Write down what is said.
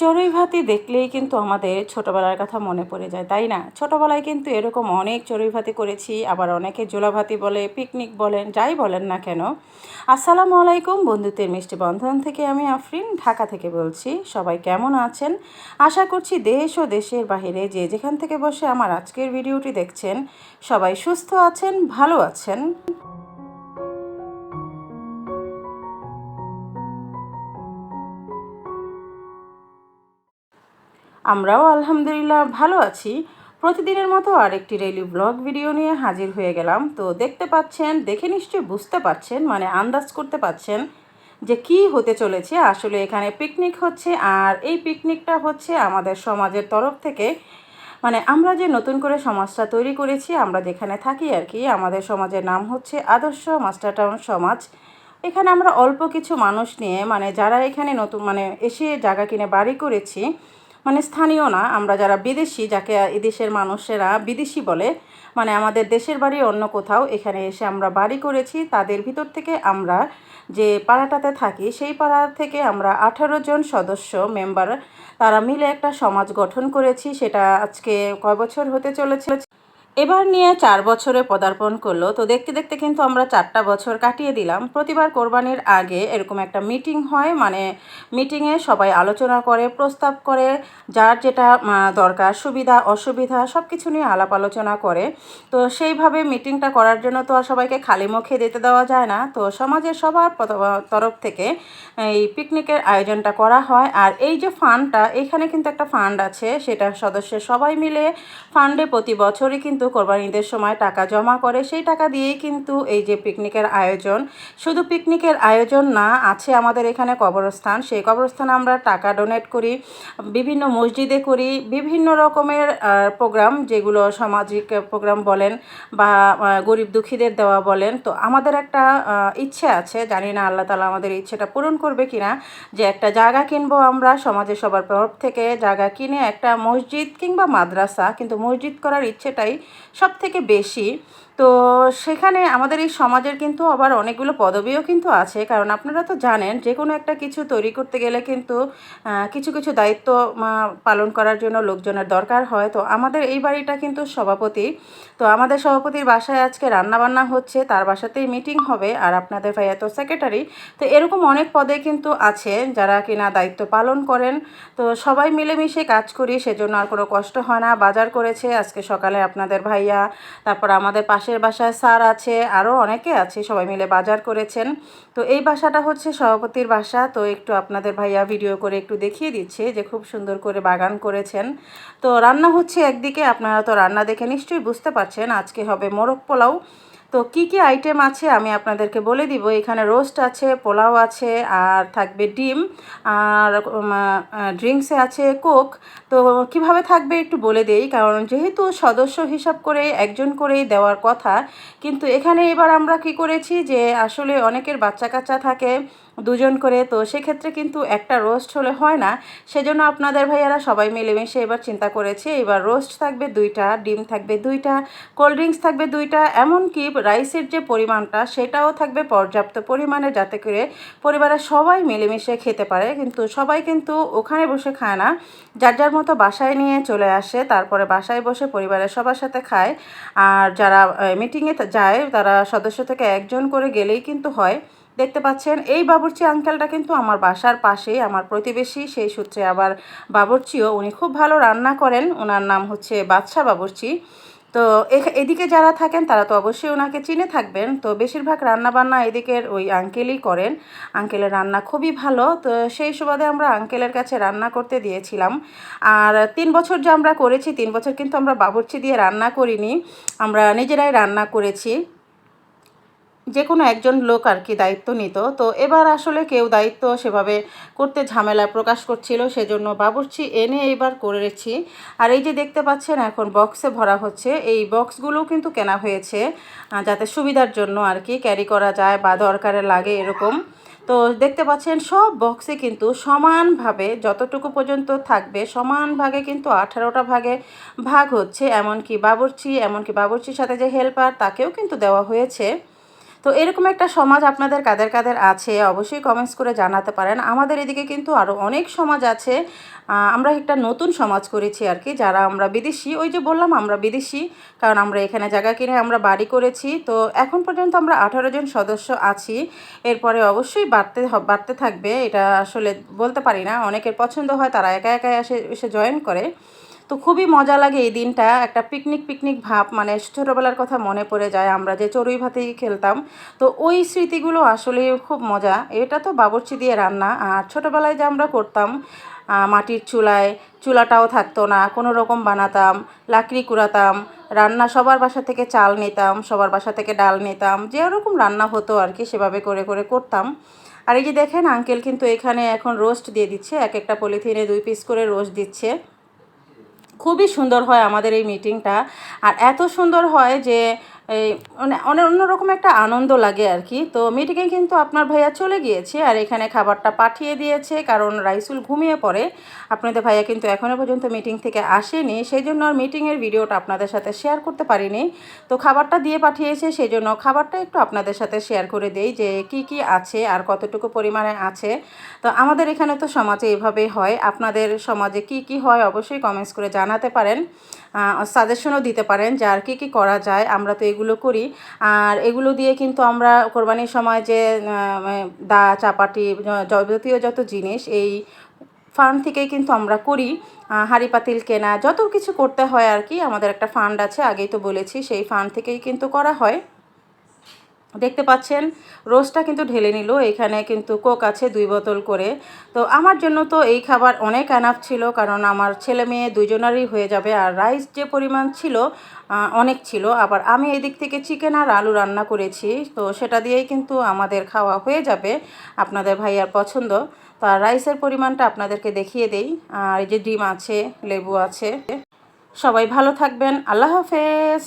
চড়ুই ভাতি দেখলেই কিন্তু আমাদের ছোটোবেলার কথা মনে পড়ে যায়, তাই না? ছোটোবেলায় কিন্তু এরকম অনেক চড়ুই ভাতি করেছি, আবার অনেকে জোলা ভাতি বলে, পিকনিক বলেন, যাই বলেন না কেন। আসসালামু আলাইকুম বন্ধুত্বের মিষ্টি বন্ধন থেকে আমি আফরিন, ঢাকা থেকে বলছি, সবাই কেমন আছেন? আশা করছি দেশ ও দেশের বাহিরে যে যেখান থেকে বসে আমার আজকের ভিডিওটি দেখছেন, সবাই সুস্থ আছেন, ভালো আছেন। আমরাও আলহামদুলিল্লাহ ভালো আছি। প্রতিদিনের মতো আরেকটি ডেইলি ব্লগ ভিডিও নিয়ে হাজির হয়ে গেলাম। তো দেখতে পাচ্ছেন, দেখে নিশ্চয়ই বুঝতে পারছেন মানে আন্দাজ করতে পারছেন যে কি হতে চলেছে। আসলে এখানে পিকনিক হচ্ছে আর এই পিকনিকটা হচ্ছে আমাদের সমাজের তরফ থেকে। মানে আমরা যে নতুন করে সমাজটা তৈরি করেছি, আমরা যেখানে থাকি আর কি, আমাদের সমাজের নাম হচ্ছে আদর্শ মাস্টার টাউন সমাজ। এখানে আমরা অল্প কিছু মানুষ নিয়ে মানে যারা এখানে নতুন মানে এসে জায়গা কিনে বাড়ি করেছি মানে স্থানীয় না, আমরা যারা বিদেশি, যাকে এদেশের মানুষেরা বিদেশি বলে মানে আমাদের দেশের বাড়ি অন্য কোথাও, এখানে এসে আমরা বাড়ি করেছি, তাদের ভিতর থেকে আমরা যে পাড়াটাতে থাকি, সেই পাড়া থেকে আমরা আঠারো জন সদস্য মেম্বার তারা মিলে একটা সমাজ গঠন করেছি, সেটা আজকে কয় বছর হতে চলেছে? এবার নিয়ে চার বছরে পদার্পণ করল। তো দেখতে দেখতে কিন্তু আমরা চারটা বছর কাটিয়ে দিলাম। প্রতিবার কোরবানির আগে এরকম একটা মিটিং হয়। মানে মিটিংয়ে সবাই আলোচনা করে, প্রস্তাব করে, যার যেটা দরকার, সুবিধা, অসুবিধা সব কিছু নিয়ে আলাপ আলোচনা করে। তো সেইভাবে মিটিংটা করার জন্য তো আর সবাইকে খালি মুখে দিতে দেওয়া যায় না। তো সমাজের সবার তরফ থেকে এই পিকনিকের আয়োজনটা করা হয়। আর এই যে ফান্ডটা এখানে কিন্তু একটা ফান্ড আছে। সেটা সদস্যের সবাই মিলে ফান্ডে প্রতি বছরই কিন্তু কিন্তু কোরবানিদের সময় টাকা জমা করে, সেই টাকা দিয়েই কিন্তু এই যে পিকনিকের আয়োজন। শুধু পিকনিকের আয়োজন না, আছে আমাদের এখানে কবরস্থান। সেই কবরস্থানে আমরা টাকা ডোনেট করি, বিভিন্ন মসজিদে করি, বিভিন্ন রকমের প্রোগ্রাম যেগুলো সামাজিক প্রোগ্রাম বলেন বা গরিব দুঃখীদের দেওয়া বলেন। তো আমাদের একটা ইচ্ছে আছে, জানি না আল্লাহ তালা আমাদের ইচ্ছেটা পূরণ করবে কিনা, যে একটা জায়গা কিনবো আমরা সমাজের সবার তরফ থেকে, জায়গা কিনে একটা মসজিদ কিংবা মাদ্রাসা, কিন্তু মসজিদ করার ইচ্ছেটাই সব থেকে বেশি তো সেখানে আমাদের এই সমাজের কিন্তু আবার অনেকগুলো পদবিও কিন্তু আছে। কারণ আপনারা তো জানেন যে কোনো একটা কিছু তৈরি করতে গেলে কিন্তু কিছু কিছু দায়িত্ব পালন করার জন্য লোকজনের দরকার হয়। তো আমাদের এই বাড়িটা কিন্তু সভাপতি। তো আমাদের সভাপতির বাসায় আজকে রান্নাবান্না হচ্ছে, তার বাসাতেই মিটিং হবে আর আপনাদের ভাইয়া তো সেক্রেটারি। তো এরকম অনেক পদে কিন্তু আছে যারা কিনা দায়িত্ব পালন করেন। তো সবাই মিলেমিশে কাজ করি, সেজন্য আর কোনো কষ্ট হয় না। বাজার করেছে, আজকে সকালে আপনাদের ভাইয়া, তারপর আমাদের পাশে পাশের বাসায় স্যার আছে আরও অনেকে আছে, সবাই মিলে বাজার করেছেন। তো এই বাসাটা হচ্ছে সভাপতির বাসা। তো একটু আপনাদের ভাইয়া ভিডিও করে একটু দেখিয়ে দিচ্ছে যে খুব সুন্দর করে বাগান করেছেন। তো রান্না হচ্ছে একদিকে, আপনারা তো রান্না দেখে নিশ্চয়ই বুঝতে পারছেন, আজকে হবে মোরগ পোলাও। তো কি কি আইটেম আছে আমি আপনাদেরকে বলে দিব। এখানে রোস্ট আছে, পোলাও আছে, আর থাকবে ডিম, আর ড্রিঙ্কসে আছে কোক তো কীভাবে থাকবে একটু বলে দেই, কারণ যেহেতু সদস্য হিসাব করে একজন করেই দেওয়ার কথা, কিন্তু এখানে এবার আমরা কি করেছি যে আসলে অনেকের বাচ্চা কাচ্চা থাকে দুজন করে। তো সেক্ষেত্রে কিন্তু একটা রোস্ট হলে হয় না। সেজন্য আপনাদের ভাইয়ারা সবাই মিলেমিশে এবার চিন্তা করেছে, এবার রোস্ট থাকবে দুইটা, ডিম থাকবে দুইটা কোল্ড ড্রিঙ্কস থাকবে দুইটা, এমনকি রাইসের যে পরিমাণটা সেটাও থাকবে পর্যাপ্ত পরিমাণে যাতে করে পরিবারের সবাই মিলেমিশে খেতে পারে। কিন্তু সবাই কিন্তু ওখানে বসে খায় না। যার যার মতো বাসায় নিয়ে চলে আসে, তারপরে বাসায় বসে পরিবারের সবার সাথে খায়। আর যারা মিটিংয়ে যায়, তারা সদস্য থেকে একজন করে গেলেই কিন্তু হয়। দেখতে পাচ্ছেন, এই বাবুর্চি আঙ্কেলটা কিন্তু আমার বাসার পাশেই, আমার প্রতিবেশী, সেই সূত্রে আবার বাবুর্চিও, উনি খুব ভালো রান্না করেন, ওনার নাম হচ্ছে বাদশাহ বাবুর্চি। তো এদিকে যারা থাকেন, তারা তো অবশ্যই ওনাকে চিনে থাকবেন। তো বেশিরভাগ রান্নাবান্না এদিকের ওই আঙ্কেলই করেন। আঙ্কেলের রান্না খুবই ভালো। তো সেই সুবাদে আমরা আঙ্কেলের কাছে রান্না করতে দিয়েছিলাম। আর তিন বছর যে আমরা করেছি, তিন বছর কিন্তু আমরা বাবুর্চি দিয়ে রান্না করিনি। আমরা নিজেরাই রান্না করেছি। যে কোনো একজন লোক আর কি দায়িত্ব নিত। তো এবার আসলে কেউ দায়িত্ব সেভাবে করতে ঝামেলা প্রকাশ করছিল, সেজন্য বাবুর্চি এনে এবার করেছি আর এই যে দেখতে পাচ্ছেন, এখন বক্সে ভরা হচ্ছে। এই বক্সগুলোও কিন্তু কেনা হয়েছে যাতে সুবিধার জন্য আর কি ক্যারি করা যায় বা দরকারে লাগে এরকম। তো দেখতে পাচ্ছেন, সব বক্সে কিন্তু সমানভাবে যতটুকু পর্যন্ত থাকবে, সমান ভাগে কিন্তু আঠারোটা ভাগে ভাগ হচ্ছে। এমনকি বাবুর্চি, এমনকি বাবুর্চির সাথে যে হেল্পার, তাকেও কিন্তু দেওয়া হয়েছে। তো এরকম একটা সমাজ আপনাদের কাদের কাদের আছে, অবশ্যই কমেন্টস করে জানাতে পারেন। আমাদের এদিকে কিন্তু আরও অনেক সমাজ আছে আমরা একটা নতুন সমাজ করেছি আর কি, যারা আমরা বিদেশি, ওই যে বললাম আমরা বিদেশি, কারণ আমরা এখানে জায়গা কিনে আমরা বাড়ি করেছি। তো এখন পর্যন্ত আমরা আঠারো জন সদস্য আছি, এরপরে অবশ্যই বাড়তে বাড়তে থাকবে, এটা আসলে বলতে পারি না, অনেকের পছন্দ হয় তারা একা একা এসে এসে জয়েন করে। তো খুবই মজা লাগে এই দিনটা। একটা পিকনিক পিকনিক ভাব মানে ছোটোবেলার কথা মনে পড়ে যায় আমরা যে চড়ুই ভাতেই খেলতাম। তো ওই স্মৃতিগুলো আসলে খুব মজা। এটা তো বাবরচি দিয়ে রান্না। আর ছোটোবেলায় যে আমরা করতাম মাটির চুলায়, চুলাটাও থাকতো না। কোনো রকম বানাতাম, লাকড়ি কুড়াতাম, রান্না সবার বাসা থেকে চাল নিতাম, সবার বাসা থেকে ডাল নিতাম। যে ওরকম রান্না হতো আর কি, সেভাবে করে করে করতাম। আর এই যে দেখেন আঙ্কেল কিন্তু এখানে এখন রোস্ট দিয়ে দিচ্ছে। এক একটা পলিথিনে দুই পিস করে রোস্ট দিচ্ছে। খুবই সুন্দর হয় আমাদের এই মিটিংটা আর এত সুন্দর হয় যে এই মানে অনেক অন্যরকম একটা আনন্দ লাগে আর কি। তো মিটিংয়ে কিন্তু আপনার ভাইয়া চলে গিয়েছে আর এখানে খাবারটা পাঠিয়ে দিয়েছে, কারণ রাইসুল ঘুমিয়ে পড়ে। আপনাদের ভাইয়া কিন্তু এখনও পর্যন্ত মিটিং থেকে আসেনি সেই জন্য আর মিটিংয়ের ভিডিওটা আপনাদের সাথে শেয়ার করতে পারিনি। তো খাবারটা দিয়ে পাঠিয়েছে সেই জন্য খাবারটা একটু আপনাদের সাথে শেয়ার করে দেই যে কি কি আছে আর কতটুকু পরিমাণে আছে। তো আমাদের এখানে তো সমাজে এভাবেই হয়। আপনাদের সমাজে কি কি হয় অবশ্যই কমেন্টস করে জানাতে পারেন। সাজেশনও দিতে পারেন যে আর কী কী করা যায়। আমরা তো এগুলো করি। আর এগুলো দিয়ে কিন্তু আমরা কোরবানির সময় যে দা, চাপাটি যাবতীয় যত জিনিস এই ফান্ড থেকেই কিন্তু আমরা করি। হাঁড়ি পাতিল কেনা, যত কিছু করতে হয় আর কি, আমাদের একটা ফান্ড আছে, আগেই তো বলেছি, সেই ফান্ড থেকেই কিন্তু করা হয়। দেখতে পাচ্ছেন রোজটা কিন্তু ঢেলে নিল, এখানে কিন্তু কোক আছে দুই বোতল করে। তো আমার জন্য তো এই খাবার অনেক অ্যানাফ ছিল, কারণ আমার ছেলে মেয়ে দুজনারই হয়ে যাবে, আর রাইস যে পরিমাণ ছিল অনেক ছিল। আবার আমি এদিক থেকে চিকেন আর আলু রান্না করেছি, তো সেটা দিয়েই কিন্তু আমাদের খাওয়া হয়ে যাবে, আপনাদের ভাইয়ার পছন্দ। তো আর রাইসের পরিমাণটা আপনাদেরকে দেখিয়ে দেই, আর এই যে ডিম আছে, লেবু আছে। সবাই ভালো থাকবেন, আল্লাহ হাফেজ।